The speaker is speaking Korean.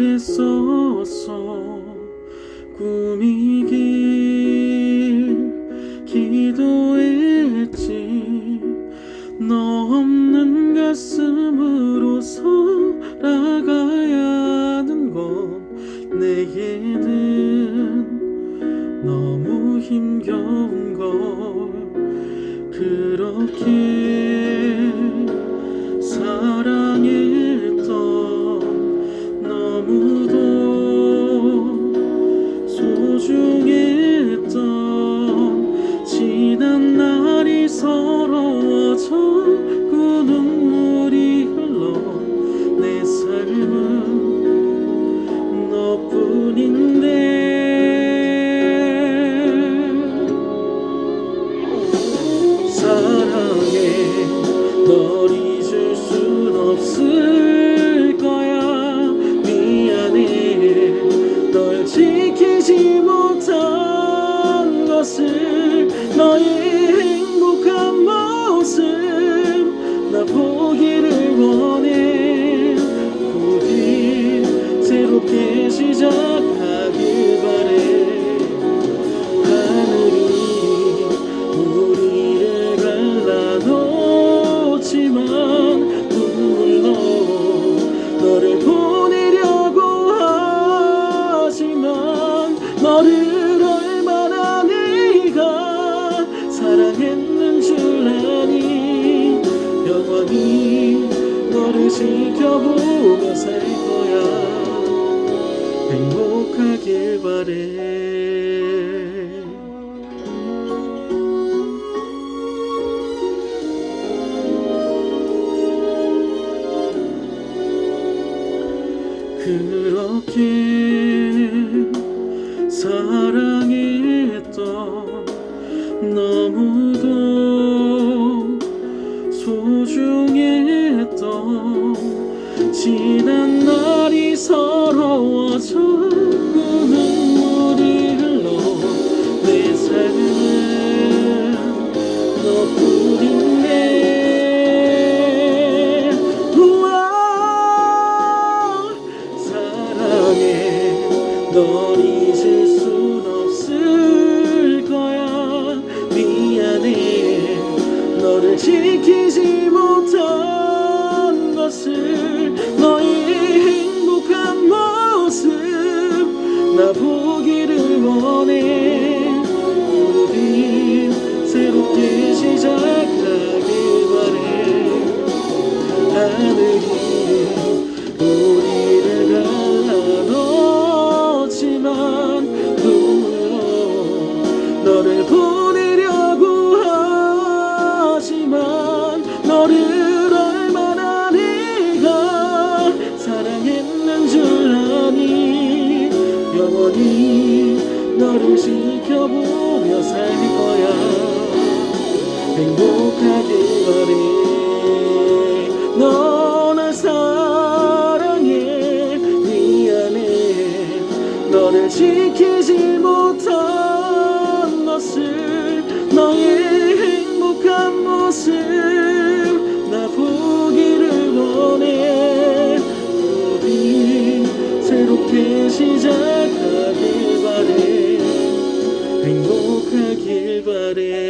잘했었어. 꾸미길 기도했지. 너 없는 가슴으로 살아가야 하는 건 내게는 너무 힘겨운 걸. 그렇게 여전히 너를 지켜보며 살 거야. 행복하길 바래. 그렇게 사랑했던 너무도 Çekicim o 영원히 너를 지켜보며 살 거야. 행복하게 바래. 너는 사랑해. 네 미안해 너를 지켜. রে